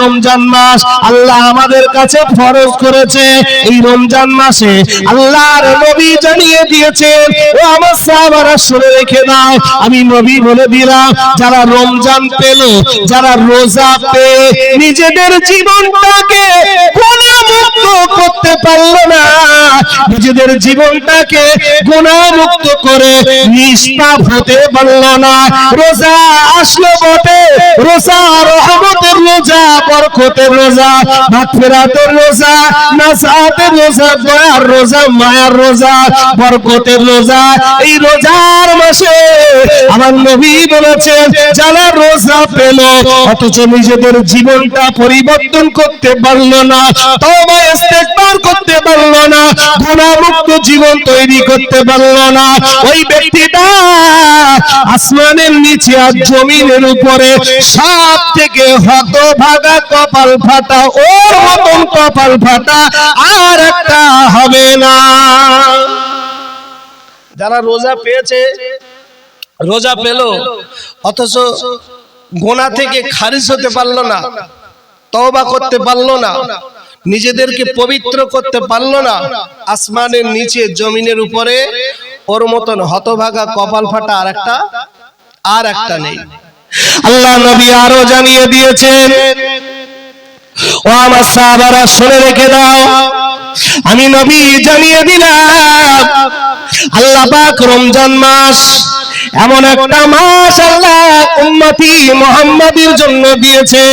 রমজান মাস আল্লাহ আমাদের কাছে ফরজ করেছে। এই রমজান মাসে আল্লাহর নবী জানিয়ে দিয়েছেন, ও আমার সাহাবারা, শুনে রেখে দাও। আমি নবী বলে দিলাম, যারা রমজান পেল, যারা রোজা পেয়ে নিজেদের জীবনটাকে গুণামুক্ত করতে পারল না। নিজেদের জীবনটাকে গুণামুক্ত করে নিষ্পাপ হতে পারল না। রোজা আসলো বটে, রোজা রহমতের রোজা রোজা রোজা রোজা, দয়ার রোজা, মায়ার রোজা, বরকতের রোজা। এই রোজার মাসে আমার নবী বলেছেন, যারা রোজা পেল, অথচ নিজেদের জীবনটা পরিবর্তন করতে পারল না করতে গুনাহমুক্ত জীবন তৈরি করতে পারল না। ওই ব্যক্তিটা আসমানের নিচে আর জমিনের উপরে সব থেকে হতভাগা কপাল ফাটা, ওর মতন কপাল ফাটা আর একটা হবে না। যারা রোজা পেয়েছে, রোজা পেল, অথচ গোনা থেকে খারিজ হতে পারল না, তওবা করতে পারল না। নিজেদেরকে পবিত্র করতে পারল না। আসমানের নিচে, জমিনের উপরে। ওর মতন হতভাগা কপাল ফাটা আর একটা আর একটা নেই। আল্লাহ নবী আরও জানিয়ে দিয়েছেন, ও আমার সাহাবারা, শুনে রেখে দাও। আমি নবী জানিয়ে দিলাম, আল্লাহ পাক রমজান মাস এমন একটা মাস আল্লাহ উম্মতি মুহাম্মাদের জন্য দিয়েছে।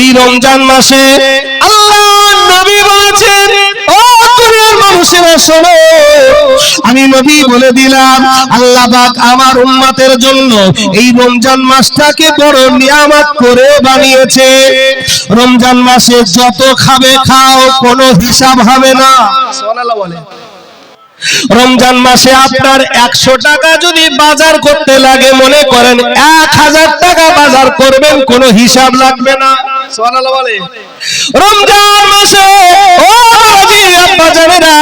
এই রমজান মাসে আল্লাহ নবী বলেছেন আমি নবী বলে দিলাম, আল্লাহ আমার উম্মতের জন্য এই রমজান মাসটাকে বড় নিয়ামত করে বানিয়েছে। রমজান মাসে যত খাবে খাও, কোনো হিসাব হবে না। বলে রমজান মাসে আপনার একশো টাকা যদি বাজার করতে লাগে, মনে করেন এক হাজার টাকা বাজার করবেন, কোনো হিসাব লাগবে না। বলে রমজান মাসে, ও আব্বা জানেরা,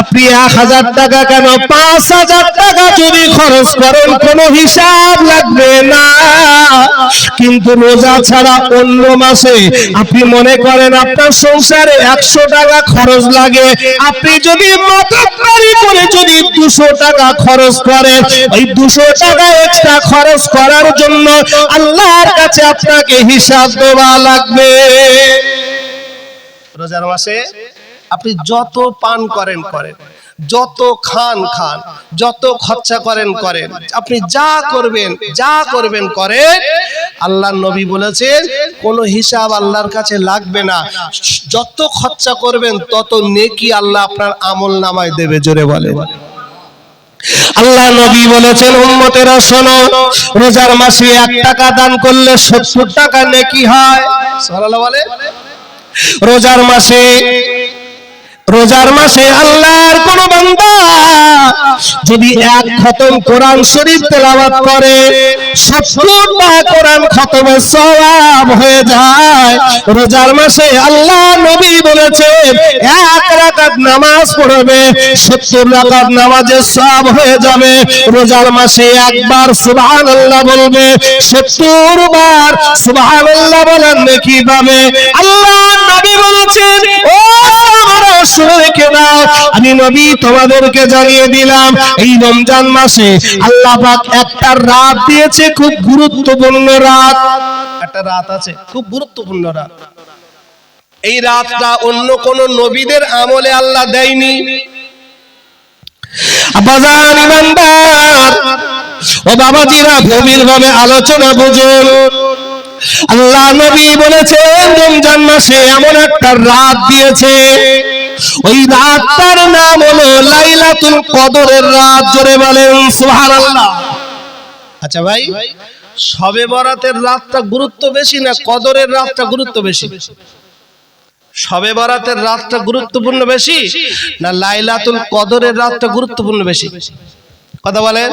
আপনি এক হাজার টাকা কেন? পাঁচ হাজার টাকা যদি খরচ করেন, কোনো হিসাব লাগবে না। কিন্তু রোজা ছাড়া অন্য মাসে আপনি মনে করেন আপনার সংসারে একশো টাকা খরচ লাগে। আপনি যদি মাতারি করে যদি দুশো টাকা খরচ করেন, ওই দুশো টাকা এক্সট্রা খরচ করার জন্য আল্লাহর কাছে আপনাকে হিসাব দেওয়া লাগবে। রোজার মাসে আপনি যত পান করেন করেন। যত খান খান। যত খরচা করেন করেন। আপনি যা করবেন যা করবেন, করেন। আল্লাহ নবী বলেছেন, কোনো হিসাব আল্লাহর কাছে লাগবে না। যত খরচা করবেন, তত নেকি আল্লাহ আপনার আমল নামায় দেবে, জোরে বলে আল্লাহ নবী বলেছেন উম্মতেরা শোনো রোজার মাসে এক টাকা দান করলে সত্তর টাকা নেকি হয়। বলে? রোজার মাসে রোজার মাসে আল্লাহর কোন বান্দা যদি এক খতম কোরআন শরীফ তেলাওয়াত করে, সত্তরটা কোরআন খতমের সওয়াব হয়ে যায়। রোজার মাসে আল্লাহ নবী বলেছেন, এক রাকাত নামাজ পড়বে, সত্তর রাকাত নামাজের সওয়াব হয়ে যাবে। রোজার মাসে একবার সুবহানাল্লাহ বলবে, সত্তর বার সুবহানাল্লাহ বলেন নাকি পাবে। আল্লাহ নবী বলেছেন, ও আমি নবী তোমাদেরকে জানিয়ে দিলাম, এই রমজান মাসে আল্লাহ একটা রাত দিয়েছে খুব গুরুত্বপূর্ণ রাত। একটা রাত আছে, খুব গুরুত্বপূর্ণ রাত। এই রাতটা অন্য কোন নবীদের আমলে আল্লাহ দেয়নি। ইমানদার। ও বাবাজিরা আলোচনা বুঝুন। আল্লাহ নবী বলেছেন, রমজান মাসে এমন একটা রাত দিয়েছে। ওই রাতটার নাম হলো লাইলাতুল কদরের রাত। জোরে বলেন, সুবহানাল্লাহ। আচ্ছা ভাই, সবে বরাতের রাতটা গুরুত্ব বেশি না কদরের রাতটা গুরুত্ব বেশি? সবে বরাতের রাতটা গুরুত্বপূর্ণ বেশি না লাইলাতুল কদরের রাতটা গুরুত্বপূর্ণ বেশি? কথা বলেন।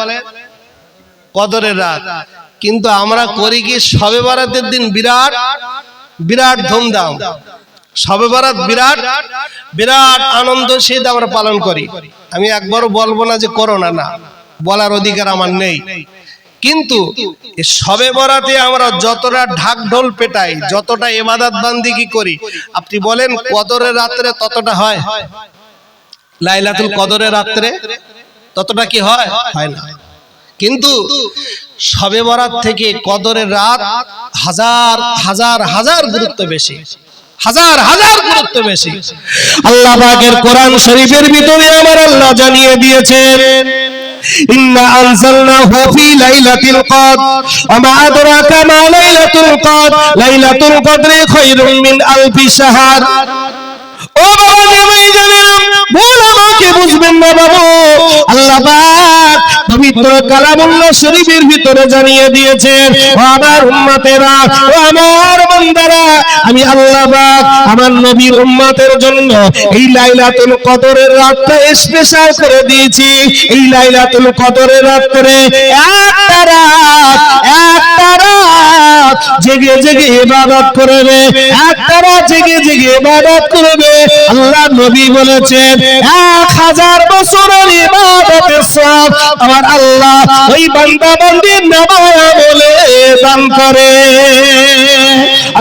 কদরের রাত। কিন্তু আমরা করি কি সবে বরাতের দিন বিরাট বিরাট ধুমধাম। সবে বরাত বিরাট বিরাট আনন্দ শীত আমরা পালন করি। আমি একবারও বলব না যে করোনা না বলার অধিকার আমার নেই। কিন্তু সবে বরাতে আমরা যতটা ঢাক ঢোল পেটাই যতটা এবাদাত বান্দিগি করি আপনি বলেন কদরের রাত্রে ততটা হয়। লাইলাতুল কদরের রাত্রে ততটা কি হয়? হয় না। কিন্তু সবে বরাত থেকে কদরের রাত হাজার হাজার হাজার গুরুত্ব বেশি। হাজার হাজার গুরুত্ব বেশি। আল্লাহ পাকের কোরআন শরীফের ভিতরে আমার আল্লাহ জানিয়ে দিয়েছেন, ইন্না আল্লাহ পবিত্র কালামুল্লাহ শরীফের ভিতরে জানিয়ে দিয়েছেন আমার উম্মতেরা, ও আমার বান্দারা, আমি আল্লাহ পাক আমার নবীর উম্মতের জন্য এই লাইলাতুল কদরের রাতটা স্পেশাল করে দিয়েছি। এই লাইলাতুল কদরের রাত্রে একটা রাত একটা রাত জেগে জেগে ইবাদত করবে, একটা রাত জেগে জেগে ইবাদত করবে। আল্লাহ নবী বলেছেন, এক হাজার বছরের ইবাদতের সব আমার আল্লাহ, ওই বান্দা বান্দির নামায়া বলে দান করে।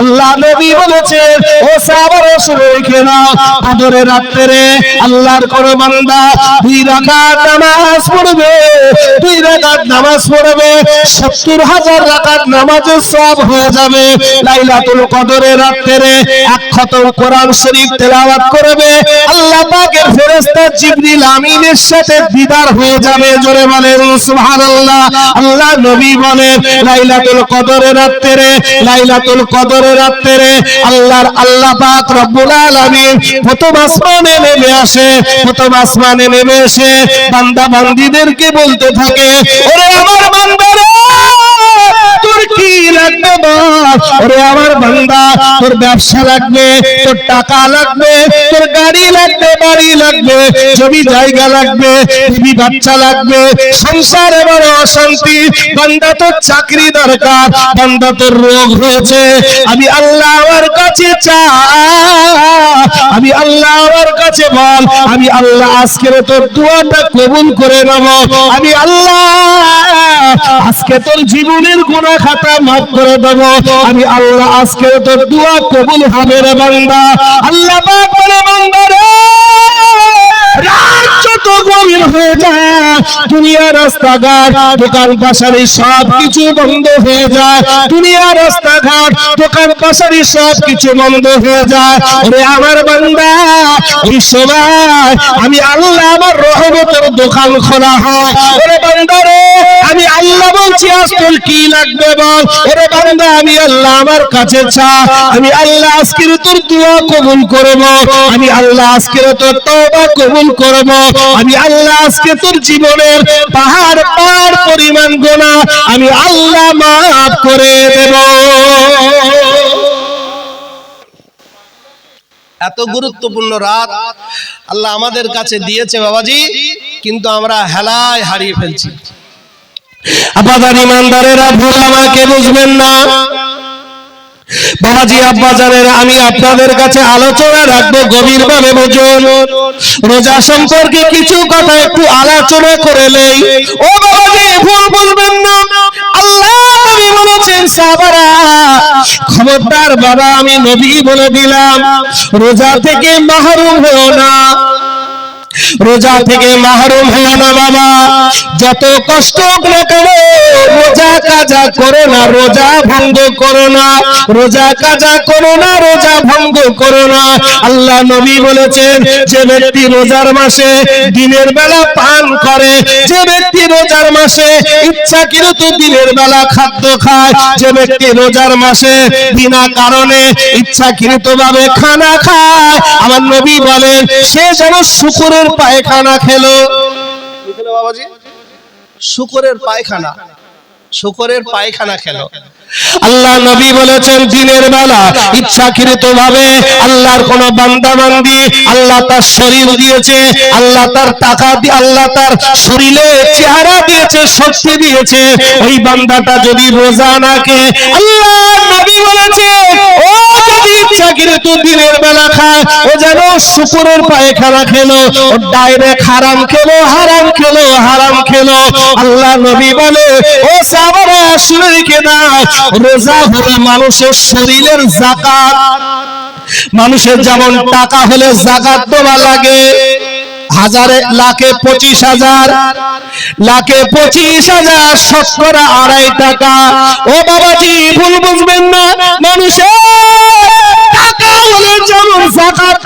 আল্লাহ নবী বলেছেন, ও সাবার রেখে নাও কদরের রাত্রে আল্লাহর কোন বান্দা দুই রাকাত নামাজ পড়বে, দুই রাকাত নামাজ পড়বে, সত্তর হাজার রাকাত নামাজের সব হয়ে যাবে। লাইলাতুল কদরের রাত্রে এক খতম কোরআন শরীফ তেলাওয়াত করবে। আল্লাহ পাকের ফেরেশতা জিবরিল আমিনের সাথে দিদার হয়ে যাবে, জোরে বলেন, সুবহানাল্লাহ। আল্লাহ নবী বলেন, লাইলাতুল কদরের রাত্রে, লাইলাতুল কদরের আল্লাহর আল্লাহ পাক রব্বুল আলামিন প্রথম আসমানে নেমে আসে, প্রথম আসমানে নেমে এসে বান্দা বান্দীদেরকে বলতে থাকে, ওরে আমার বান্দারা! তোর লাগবে ওরে আমার বান্দা, তোর ব্যবসা লাগবে, তোর টাকা লাগবে, তোর গাড়ি লাগবে, বাড়ি লাগবে, জমি জায়গা লাগবে বাচ্চা লাগবে, সংসারে বড় অশান্তি। বান্দা, তোর চাকরি দরকার, বান্দা, তোর রোগ হয়েছে আমি আল্লাহ আমার কাছে চা আমি আল্লাহ আমার কাছে বল, আমি আল্লাহ আজকের তোর কবুল করে নেব। আমি আল্লাহ আজকে তোর জীবনের গুনাহ খাতা মাফ করে দেব। আমি আল্লাহ আজকে তো দোয়া কবুল হবে রে বান্দা। আল্লাহ বান্দা রে। হয়ে যায় দুনিয়া রাস্তাঘাট দোকান পাশারি সব কিছু বন্ধ হয়ে যায় দুনিয়া রাস্তাঘাট দোকান পাশারি সব কিছু বন্ধ হয়ে যায় ওরে আমার বান্দা ওই আমি আল্লাহ আমার রহমতের দোকান খোলা হয় ওরে বান্দা রে আমি আল্লাহ বলছি আজ তোর কি লাগবে বল ওরে বান্দা আমি আল্লাহ আমার কাছে চা আমি আল্লাহ আজকের তোর দোয়া কবুল করব, আমি আল্লাহ আজকের তোর তওবা কবুল করব। আমি আল্লাহ আজকে তোর জীবনের পাহাড় পাহাড় পরিমাণ গোনা আমি আল্লাহ মাফ করে দেব। এত গুরুত্বপূর্ণ রাত আল্লাহ আমাদের কাছে দিয়েছে বাবাজি কিন্তু আমরা হেলায় হারিয়ে ফেলছি। আপাদার ইমানদারেরা ভুল আমাকে বুঝবেন না। বাবাজি আব্বাজানেরা আমি আপনাদের কাছে আলোচনা রাখব গভীর ভাবে বুঝুন। রোজা সম্পর্কে কিছু কথা একটু আলোচনা করে নেই। ও বাবাজি ভুল বলবেন না। খবরদার বাবা, আমি নবী বলে দিলাম, রোজা থেকে মাহরুম হও না। রোজা থেকে মাহরুম হও না বাবা। যত কষ্ট কেন রোজা কাজা করো না, রোজা ভঙ্গ করো না, রোজা কাজা করো না, রোজা ভঙ্গ করো না। আল্লাহ নবী বলেছেন, যে ব্যক্তি রোজার মাসে দিনের বেলা পান করে, যে ব্যক্তি রোজার মাসে ইচ্ছাকৃত দিনের বেলা খাদ্য খায়, যে ব্যক্তি রোজার মাসে বিনা কারণে ইচ্ছা ইচ্ছাকৃত ভাবে খানা খায়, আমার নবী বলেন, সে যেন শুকুরের পায়খানা খেলো বাবাজি? শুকরের পায়খানা। শুকরের পায়খানা খেলো। আল্লাহ নবী বলেছেন, দিনের বেলা ইচ্ছাকৃত ভাবে আল্লাহর কোন বান্দা বান্দি আল্লাহ তার শরীর দিয়েছে, আল্লাহ তার টাকা দিয়ে, আল্লাহ তার শরীরে চেহারা দিয়েছে, শক্তি দিয়েছে। ওই বান্দাটা যদি রোজা নাকে আল্লাহ নবী বলেছে, ও যদি ইচ্ছাকৃত দিনের বেলা খায়, ও যেন শুকুরের পায়খানা খেলো, ও ডাইরেক্ট হারাম খেলো হারাম খেলো হারাম খেলো। আল্লাহ নবী বলে, ও সাবারা শুনে রেখে দাও রোজা হলো মানুষের শরীরের জাকাত। মানুষের যেমন টাকা হলে জাকাত দেওয়া লাগে, হাজারে, লাখে পঁচিশ হাজার, লাখে পঁচিশ হাজার, শতকরা আড়াই টাকা। ও বাবাজি, ভুল বুঝবেন না, মানুষের টাকা হলে যেমন জাকাত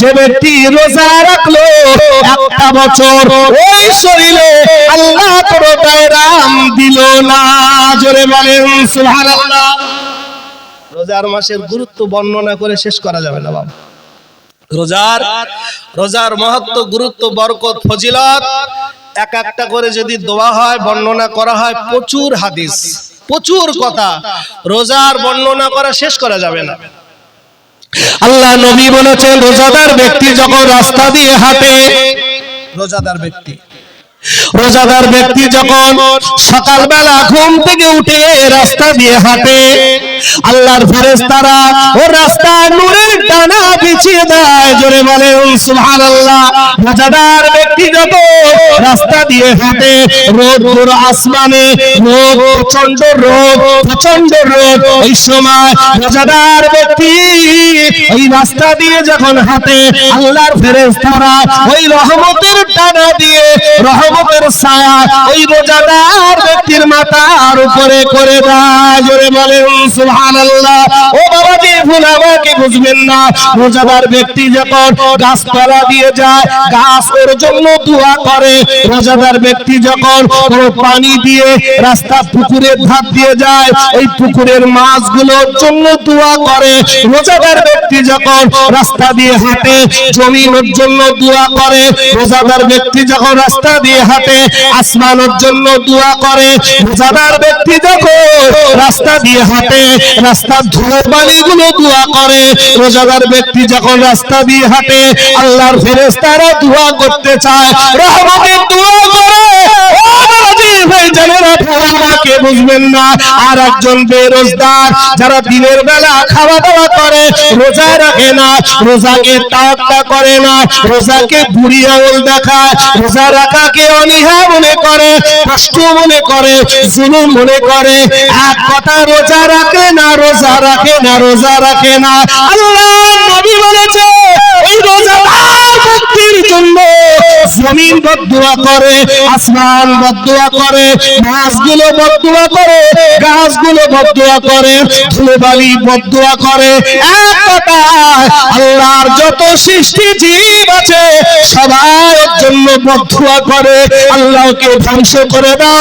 যে ব্যক্তি রোজা রাখল, একটা বছর ওই শরীরে আল্লাহ কোনো দায়রাম দিল না। জোরে বলেন, সুবহানাল্লাহ। রোজার মাসের গুরুত্ব বর্ণনা করে শেষ করা যাবে না, বাবা। রোজার রোজার মহত্ব, গুরুত্ব, বরকত, ফজিলত এক একটা করে যদি দোয়া হয়, বর্ণনা করা হয়, প্রচুর হাদিস, প্রচুর কথা। রোজার বর্ণনা করা শেষ করা যাবে না। আল্লাহ নবী বলেছেন রোজাদার ব্যক্তি যখন রাস্তা দিয়ে হাঁটে রোজাদার ব্যক্তি। রোজাদার ব্যক্তি যখন সকালবেলা ঘুম থেকে উঠে রাস্তা দিয়ে হাঁটে আল্লাহর ফেরেশতারা ও রাস্তা নূরের ডানা বিছিয়ে দেয়, জোরে বলে সুবহানাল্লাহ। রোজাদার ব্যক্তি যখন রাস্তা দিয়ে হাঁটে, রোদ পুরো আসমানে, রোদ প্রচণ্ড রোদ প্রচণ্ড রোদ। ওই সময় রোজাদার ব্যক্তি ওই রাস্তা দিয়ে যখন হাঁটে, আল্লাহর ফেরেশতারা ওই রহমতের ডানা দিয়ে, রহমতের ছায়া, ওই রোজাদার ব্যক্তির মাথার উপরে করে দেয়। জোরে বলেন, সুবহানাল্লাহ। ও বাবাজি, ভুল আমাকে বুঝবেন না। রোজাদার ব্যক্তি যখন গাছপালা দিয়ে যায়, গাছ ওর জন্য দোয়া করে। রোজাদার ব্যক্তি যখন পানি দিয়ে রাস্তা পুকুরের ধার দিয়ে যায়, ওই পুকুরের মাছগুলোর জন্য দোয়া করে। রোজাদার ব্যক্তি যখন রাস্তা দিয়ে হাঁটে জমিনের জন্য দোয়া করে। রোজাদার ব্যক্তি যখন রাস্তা দিয়ে হাঁটে আসমানের জন্য দোয়া করে। রোজাদার ব্যক্তি যখন রাস্তা দিয়ে হাঁটে রাস্তার ধুলো বালিগুলো দোয়া করে, রোজাদার ব্যক্তি যখন রাস্তা দিয়ে হাঁটে, আল্লাহর ফেরেশতারা দোয়া করতে চায়, রহমতের দোয়া করে বুঝবেন না, আর একজন যারা দিনের বেলা খাওয়া দাওয়া করে, রোজা রাখে না, রোজাকে তাওয়াক্কা করে না, রোজাকে বুড়ি আঙুল দেখায়, রোজা রাখাকে অনীহা মনে করে, কষ্ট মনে করে জুলুম মনে করে। এক কথা রোজা রাখে না, রোজা রাখে না, রোজা রাখে না। আল্লাহ নবী বলেছে জন্য জমিন বদুয়া করে, আসমান বদুয়া করে, মাছগুলো বদুয়া করে, গাছগুলো বদুয়া করে, ধুলোবালি বদুয়া করে। এক আল্লাহর যত সৃষ্টি জীব আছে সবার জন্য বদুয়া করে। আল্লাহকে ধ্বংস করে দাও।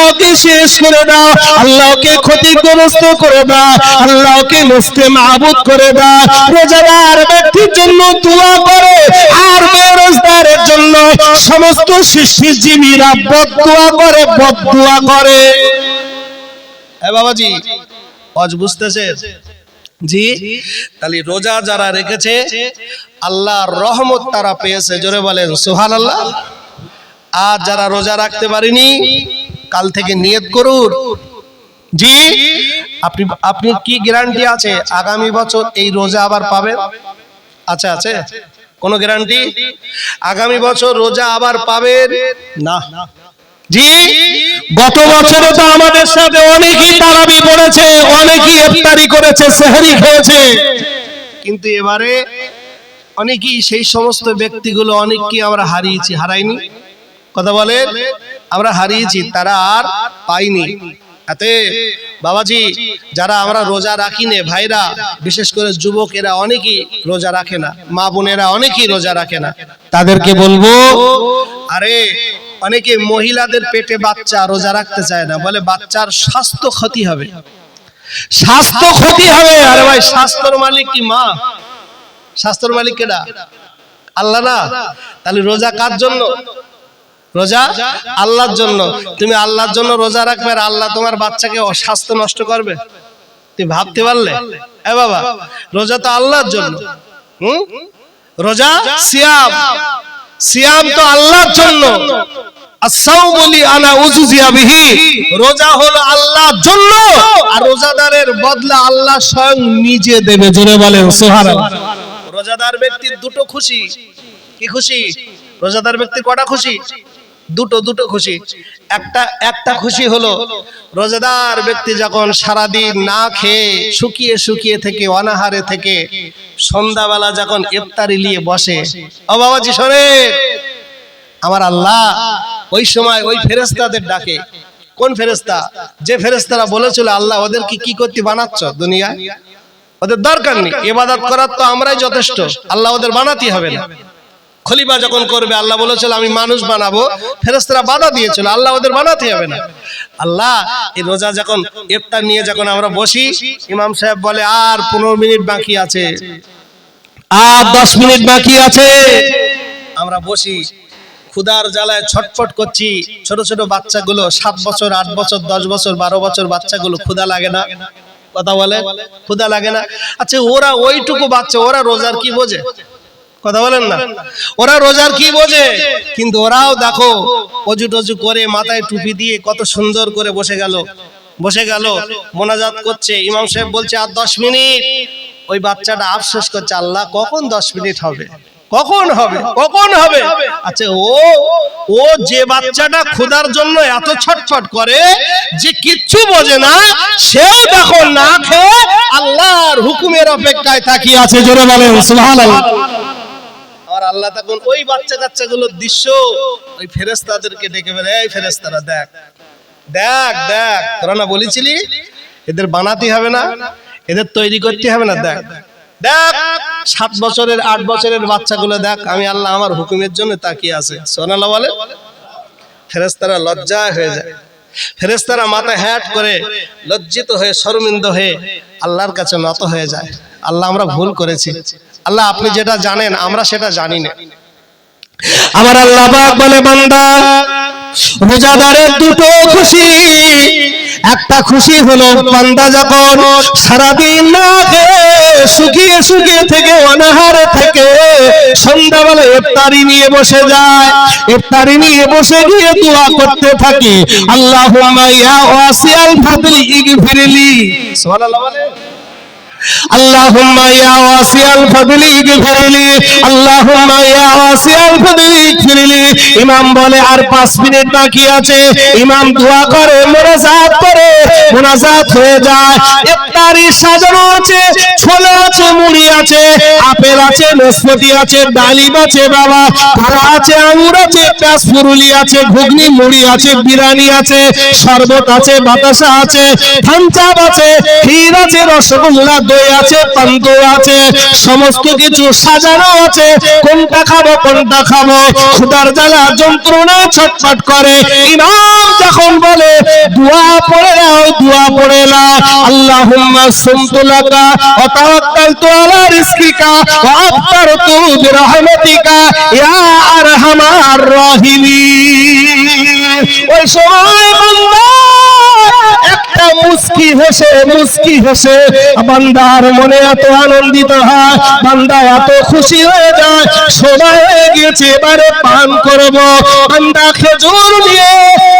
আল্লাহকে শেষ করে দাও, আল্লাহকে ক্ষতিগ্রস্ত করে দাও, আল্লাহকে মুস্তে মাহবুদ করে দাও। রোজাদার ব্যক্তির জন্য দোয়া করে আর বেরোজগারের জন্য সমস্ত সৃষ্টিজীবীরা বদুয়া করে বদুয়া করে। হ্যাঁ বাবাজি আজ বুঝতেছে? জি, তাহলে রোজা যারা রেখেছে, আল্লাহর রহমত তারা পেয়েছে। জোরে বলেন সুহান আল্লাহ আর যারা রোজা রাখতে পারেনি কাল থেকে নিয়ত করুন। জি, আপনি আপনি কি গ্যারান্টি আছে? আগামী বছর এই রোজা আবার পাবেন? আচ্ছা আছে? কোনো গ্যারান্টি আগামী বছর রোজা আবার পাবেন? না। জি, গত বছরে তো আমাদের সাথে অনেকেই তারাবি পড়েছে অনেকেই ইফতারি করেছে, সেহরি খেয়েছে। কিন্তু এবারে অনেকেই সেই সমস্ত ব্যক্তিগুলো অনেককে আমরা হারিয়েছি, হারাইনি। কথা বলে আমরা হারিয়েছি তারা আর পাইনি। এতে বাবাজি যারা আমরা রোজা রাখি নে ভাইরা বিশেষ করে যুবকেরা অনেকেই রোজা রাখে না। মা বোনেরা অনেকেই রোজা রাখে না। তাদেরকে বলব আরে অনেকে মহিলাদের পেটে বাচ্চা রোজা রাখতে চায় না। বলে বাচ্চার স্বাস্থ্য ক্ষতি হবে। স্বাস্থ্য ক্ষতি হবে। আরে ভাই স্বাস্থ্যর মালিক কি মা? স্বাস্থ্যর মালিক কেডা আল্লাহ না। তাহলে রোজা কার জন্য? রোজা? আল্লাহর জন্য। তুমি আল্লাহর জন্য রোজা রাখবে আর আল্লাহ তোমার বাচ্চাকে অস্বাস্থ্য নষ্ট করবে। তুমি ভাবতে পারলে? এ বাবা, রোজা তো আল্লাহর জন্য। হুম? রোজা সিয়াম। সিয়াম তো আল্লাহর জন্য। রোজা হলো আল্লাহর জন্য। আর রোজাদারের বদলা আল্লাহ স্বয়ং নিজে দেবে। জোরে বলেন, সুবহানাল্লাহ। রোজাদার ব্যক্তির দুটো খুশি। কি খুশি? রোজাদার ব্যক্তির কটা খুশি? দুটো দুটো খুশি। একটা একটা খুশি হলো, রোজাদার ব্যক্তি যখন সারাদিন না খেয়ে শুকিয়ে শুকিয়ে থেকে, অনাহারে থেকে সন্ধ্যাবেলা যখন ইফতারি নিয়ে বসে, ও বাবাজি শোনে আমার আল্লাহ ওই সময় ওই ফেরেস্তাদের ডাকে। কোন ফেরেস্তা যে ফেরেস্তারা বলেছিল, আল্লাহ ওদের কি করতে বানাচ্ছ দুনিয়া ওদের দরকার নেই এবাদত করার তো আমরাই যথেষ্ট, আল্লাহ ওদের বানাতে হবে না। খলিফা যখন করবে, আল্লাহ বলেছিল, আমি মানুষ বানাবো। ফেরেস্তারা বাধা দিয়েছিল, আল্লাহ ওদের বানাতে হবে না। আল্লাহ, এই রোজা যখন, ইফতার নিয়ে যখন আমরা বসি, ইমাম সাহেব বলে, আর পনেরো মিনিট বাকি আছে। আর দশ মিনিট বাকি আছে। আমরা বসি ক্ষুদার জ্বালায় ছটফট করছি। ছোট ছোট বাচ্চাগুলো, সাত বছর, আট বছর, দশ বছর, বারো বছর বাচ্চাগুলো ক্ষুদা লাগে না? কথা বলে? ক্ষুদা লাগে না? আচ্ছা ওরা ওইটুকু বাচ্চা, ওরা রোজার কি বোঝে? কথা বলেন না। ওরা রোজার কি বোঝে? কিন্তু ওরাও দেখো, অজু টজু করে মাথায় টুপি দিয়ে কত সুন্দর করে বসে গেল। বসে গেল, মোনাজাত করছে। ইমাম সাহেব বলছে, আর দশ মিনিট? ওই বাচ্চাটা আফসোস করছে, আল্লাহ, কখন দশ মিনিট হবে? কখন হবে? কখন হবে? আচ্ছা ও ও যে বাচ্চাটা খোদার জন্য এত ছটফট করে যে কিচ্ছু বোঝে না, সেও দেখো না খেয়ে আল্লাহর হুকুমের অপেক্ষায় তাকিয়ে আছে। জোরে বলেন, সুবহানাল্লাহ। আর আল্লাহ তখন ওই বাচ্চা কাচ্চাগুলোর দৃশ্য, ওই ফেরেস্তাদেরকে ডেকে বলে, এই ফেরেস্তারা দেখ দেখ দেখ, তোরা না বলেছিলি? এদের বানাতে হবে না, এদের তৈরি করতে হবে না, দেখ দেখ, সাত বছরের, আট বছরের বাচ্চাগুলো দেখ, আমি আল্লাহ আমার হুকুমের জন্য তাকিয়ে আছে। সোনালা বলে ফেরেস্তারা লজ্জায় হয়ে যায়। ফেরেস্তারা মাথা হ্যাট করে লজ্জিত হয়ে, শর্মিন্দ হয়ে আল্লাহর কাছে নত হয়ে যায়। আল্লাহ আমরা ভুল করেছি। আল্লাহ আপনি যেটা জানেন, আমরা সেটা জানি না। আমার আল্লাহ বলে, বান্দা, রোজাদারের দুটো খুশি, একটা খুশি হলো বান্দা যখন সারাদিন না খেয়ে শুকিয়ে শুকিয়ে থেকে, অনাহারে থেকে সন্ধ্যাবেলা ইফতারি নিয়ে বসে যায়। ইফতারি নিয়ে বসে গিয়ে দোয়া করতে থাকে। আল্লাহু ইয়া ওয়াসিয়াল ফাদলি ইগফিরলি। সুবহানাল্লাহ اللهم يا واسع الفضل اغفر لي اللهم يا واسع الفضل اغفر لي ইমাম বলে আর 5 মিনিট বাকি আছে ইমাম দোয়া করে মোনাজাত করে মোনাজাত হয়ে যায় ইফতারি সাজানো আছে ছোলা আছে মুড়ি আছে আপেল আছে নাশপাতি আছে ডালিম আছে বাবা কলা আছে আঙ্গুর আছে পেঁয়াজ ফুরুলি আছে ঘুগনি মুড়ি আছে বিরিয়ানি আছে শরবত আছে বাতাসা আছে থানচাপ আছে ক্ষীর আছে রসগোল্লা দই আছে পান্ত আছে, সমস্ত কিছু সাজানো আছে। কোনটা খাব কোনটা খাব? ক্ষুদার জ্বালা, যন্ত্রণা ছটফট করে। ইমাম যখন বলে, দোয়া পড়ে নাও, দোয়া পড়ে নাও। আল্লাহুম্মা সুমতু লাকা ওয়া তাওয়াক্কালতু আলা রিজকিকা, ওয়া আফতারতু বিরহমাতিকা, ইয়া আরহামার রাহিমিন। ওই সময় বান্দা একটা মুস্কি হেসে মুস্কি হেসে, বান্দার মনে এত আনন্দিত হয়, বান্দা এত খুশি হয়ে যায়। সময় হয়ে গেছে এবারে পান করব। বান্দা খেজুর নিয়ে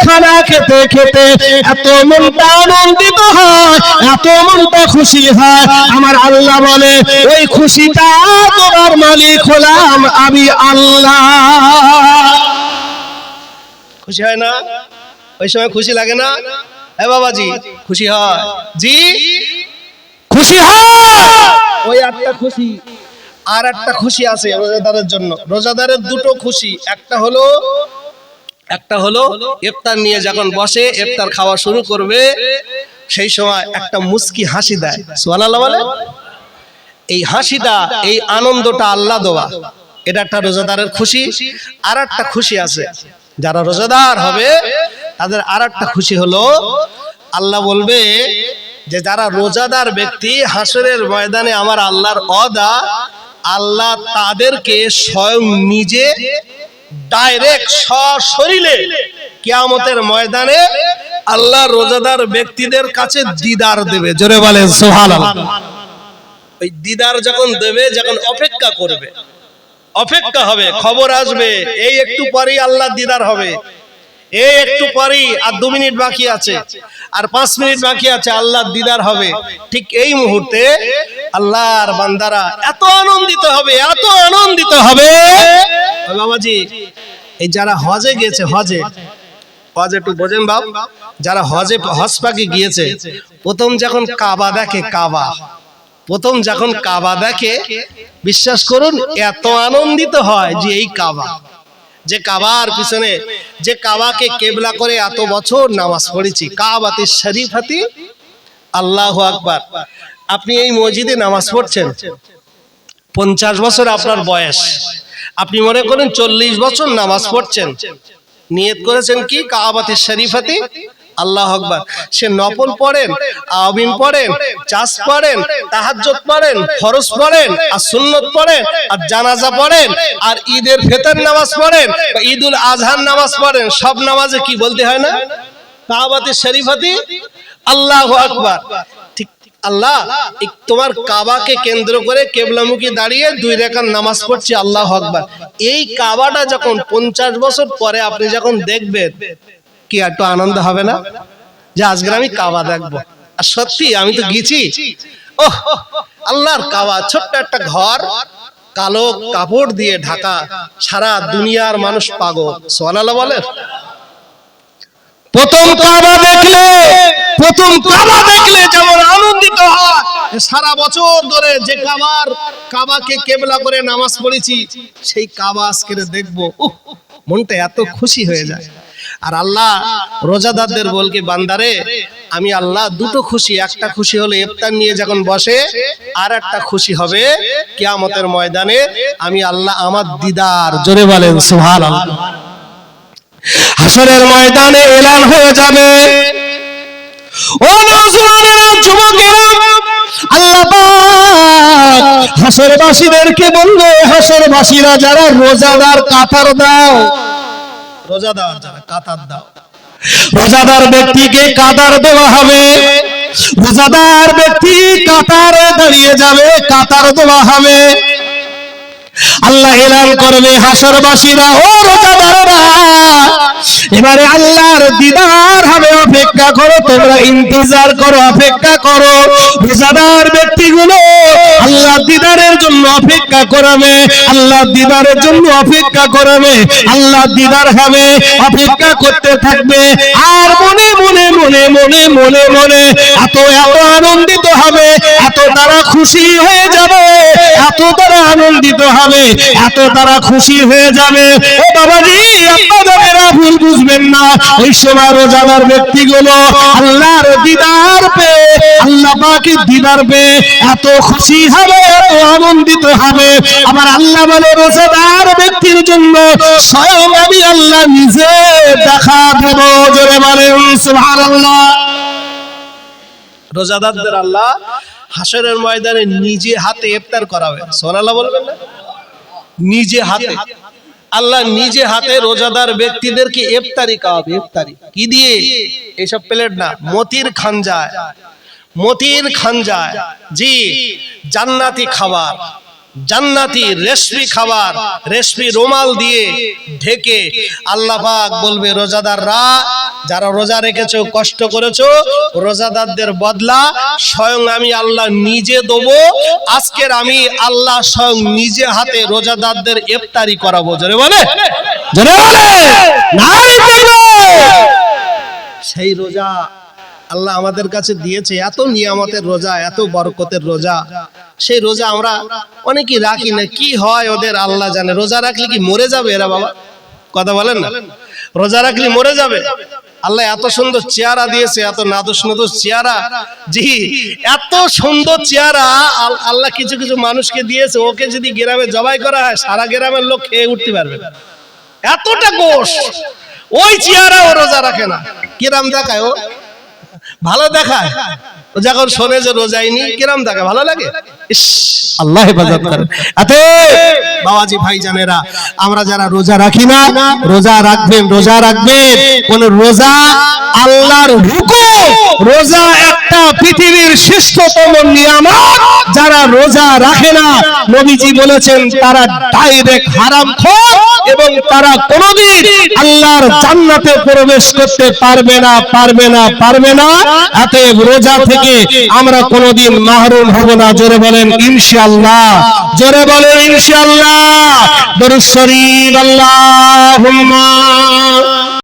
খানা খেতে খেতে এত মনটা আনন্দিত হয়, এত মনটা খুশি হয়। আমার আল্লাহ বলে, ওই খুশিটা তোমার মালিক হলাম আমি আল্লাহ। খুশি হয় না? ওই সময় খুশি লাগে না? হ্যাঁ বাবাজি, খুশি হয়। জি? খুশি হয়। ওই একটা খুশি। আর একটা খুশি আছে রোজাদারের জন্য। রোজাদারের দুটো খুশি। একটা হলো একটা হলো ইফতার নিয়ে যখন বসে, ইফতার খাওয়া শুরু করবে, সেই সময় একটা মুস্কি হাসি দেয়। সুবহানাল্লাহ বলে? এই হাসিটা, এই আনন্দটা আল্লাহ দেওয়া। এটা একটা রোজাদারের খুশি। আর একটা খুশি আছে। যারা রোজাদার হবে তাদের আর একটা খুশি হলো আল্লাহ বলবে যে যারা রোজাদার ব্যক্তি হাসরের ময়দানে আমার আল্লাহর অদা আল্লাহ তাদেরকে স্বয়ং নিজে ডাইরেক্ট সশরীরে কিয়ামতের ময়দানে আল্লাহ রোজাদার ব্যক্তিদের কাছে দিদার দেবে। জোরে বলেন সুবহানাল্লাহ। ওই দিদার যখন দেবে যখন অপেক্ষা করবে অপেক্ষা হবে খবর আসবে এই একটু পরেই আল্লাহ দিদার হবে। এই একটু পরেই আর দু মিনিট বাকি আছে। আর পাঁচ মিনিট বাকি আছে আল্লাহ দিদার হবে। ঠিক এই মুহূর্তে আল্লাহর বান্দারা এত আনন্দিত হবে, এত আনন্দিত হবে। বাবাজি, এই যারা হজে গিয়েছে, হজে। হজ একটু বোঝেন বাপ, যারা হজে, হজ পাকে গিয়েছে, প্রথম যখন কাবা দেখে, কাবা। প্রথম যখন কাবা দেখে, বিশ্বাস করুন, এত আনন্দিত হয় যে এই কাবা। যে কাবার পিছনে, যে কাবাকে কেবলা করে এত বছর নামাজ পড়েছি, কাবাতে শরীফাতি আল্লাহ আকবার। আপনি এই মসজিদে নামাজ পড়ছেন? পঞ্চাশ বছর আপনার বয়স। আপনি মনে করেন চল্লিশ বছর নামাজ পড়ছেন। নিয়ত করেছেন কি? কাবাতে শরীফাতি আল্লাহ আকবার। সে নফল পড়েন আবিন পড়েন চাষ পড়েন তাহাজ্জুদ পড়েন ফরজ পড়েন আর সুন্নত পড়েন আর জানাজা পড়েন আর ঈদের ফেতর নামাজ পড়েন ঈদুল আজহার নামাজ পড়েন সব নামাজে কি বলতে হয় না? কাবাতে শরীফাতি? আল্লাহ আকবার। ঠিক আল্লাহ তোমার কাবাকে কেন্দ্র করে কেবলামুখী দাঁড়িয়ে দুই রেখার নামাজ পড়ছি আল্লাহ আকবার। এই কাবাটা যখন পঞ্চাশ বছর পরে আপনি যখন দেখবেন কি একটু আনন্দ হবে না? যে আজকে আমি কাবা দেখব। আর সত্যি, আমি তো গেছি। ওহ, আল্লাহর কাবা, ছোট্ট একটা ঘর, কালো কাপড় দিয়ে ঢাকা, সারা দুনিয়ার মানুষ পাগল। সোনালা বলে প্রথম কাবা দেখলে, প্রথম কাবা দেখলে যেমন আনন্দিত হয় সারা বছর ধরে যে কাবার, কাবাকে কেবলা করে নামাজ পড়েছি, সেই কাবা আজকে দেখব। মনটা এত খুশি হয়ে যায়। আর আল্লাহ রোজাদারদের বলকে, বান্দারে, আমি আল্লাহ দুটো খুশি, একটা খুশি হলো ইফতার নিয়ে যখন বসে, আর একটা খুশি হবে কিয়ামতের ময়দানে, আমি আল্লাহ আমার দিদার, জোরে বলেন, সুবহানাল্লাহ। হাসরের ময়দানে এলান হয়ে যাবে। ও নওজোয়ানেরা যুবকেরা, আল্লাহ পাক হাসরবাসীদেরকে বলবে, হাসরবাসীরা যারা রোজাদার কাতার দাও। রোজাদার যারা কাতার দাও। রোজাদার ব্যক্তিকে কাতার দেওয়া হবে। রোজাদার ব্যক্তি কাতারে দাঁড়িয়ে যাবে, কাতার দেওয়া হবে। আল্লাহ এলান করবে হাসরবাসীরা, ও রোজাদাররা এবারে আল্লাহর দিদার হবে, অপেক্ষা করো, তোমরা ইন্তজার করো, অপেক্ষা করো। রোজাদার ব্যক্তিগুলো আল্লাহ দিদারের জন্য অপেক্ষা করাবে আল্লাহ দিদারের জন্য অপেক্ষা করাবে আল্লাহ দিদার হবে, অপেক্ষা করতে থাকবে। আর মনে মনে মনে মনে মনে মনে, এত এত আনন্দিত হবে, এত তারা খুশি হয়ে যাবে। এত তারা আনন্দিত হবে, এত তারা খুশি হয়ে যাবে। ও বাবাজি, আপনাদেরা ভুল বুঝবেন না। ওই সময় রোজাদার ব্যক্তিগুলো আল্লাহর দিদার পে, আল্লাহ পাকের দিদার পে এত খুশি হবে, এত আনন্দিত হবে। আবার আল্লাহ বলে, রোজাদার ব্যক্তির জন্য স্বয়ং আমি আল্লাহ নিজে দেখা দেব। জোরে বলেন, সুবহানাল্লাহ। রোজাদারদের আল্লাহ হাসরের ময়দানে নিজে হাতে ইফতার করাবে সোনাল্লাহ বলবেন না? নিজে হাতে। আল্লাহ নিজে হাতে রোজাদার ব্যক্তিদেরকে ইফতারি খাওয়াবে, ইফতারি। কি দিয়ে? এসব প্লেট না, মতির খানজায়। মতির খানজায়। জি, জান্নাতি খাবার। জান্নাতি রেশমি খাবার রেশমি রুমাল দিয়ে ঢেকে আল্লাহ পাক বলবে রোজাদাররা যারা রোজা রেখেছো কষ্ট করেছ রোজাদারদের বদলা স্বয়ং আমি আল্লাহ নিজে দেব আজকের আমি আল্লাহ স্বয়ং নিজে হাতে রোজাদারদের ইফতারি করাবো। জোরে বলে? জোরে বলে? সেই রোজা আল্লাহ আমাদের কাছে দিয়েছে, এত নিয়ামতের রোজা, এত বরকতের রোজা। সেই রোজা আমরা অনেকেই রাখি না। কি হয় ওদের আল্লাহ জানে। রোজা রাখলে কি মরে যাবে এরা বাবা? কথা বলেন না? রোজা রাখলে মরে যাবে। আল্লাহ এত সুন্দর চেহারা দিয়েছে, এত নাদুস নাদুস চেহারা। জি, এত সুন্দর চেহারা আল- আল্লাহ কিছু কিছু মানুষকে দিয়েছে। ওকে যদি গ্রামে জবাই করা হয়, সারা গ্রামের লোক খেয়ে উঠতে পারবে। এতটা গোশ। ওই চেহারা ও রোজা রাখে না। কিরাম দেখায় ও? ভালো দেখায়। যখন শোনে যে রোজাইনি কিরম থাকে, ভালো লাগে? আল্লাহ হেফাজত করেন। এতে বাবাজি ভাই জানেরা আমরা যারা রোজা রাখি না, রোজা রাখবেন রোজা রাখবেন। কোন রোজা আল্লাহর হুকুম, রোজা একটা পৃথিবীর শ্রেষ্ঠতম নিয়ামত। যারা রোজা রাখে না, নবীজি বলেছেন, তারা ডাইরেক্ট হারাম এবং তারা কোনোদিন আল্লাহর জান্নাতে প্রবেশ করতে পারবে না পারবে না পারবে না। অতএব রোজা থেকে আমরা কোনোদিন মাহরুম হব না। জোরে বলেন ইনশাল্লাহ জোরে বলেন ইনশাআল্লাহ। দরুদ আল্লাহুম্মা।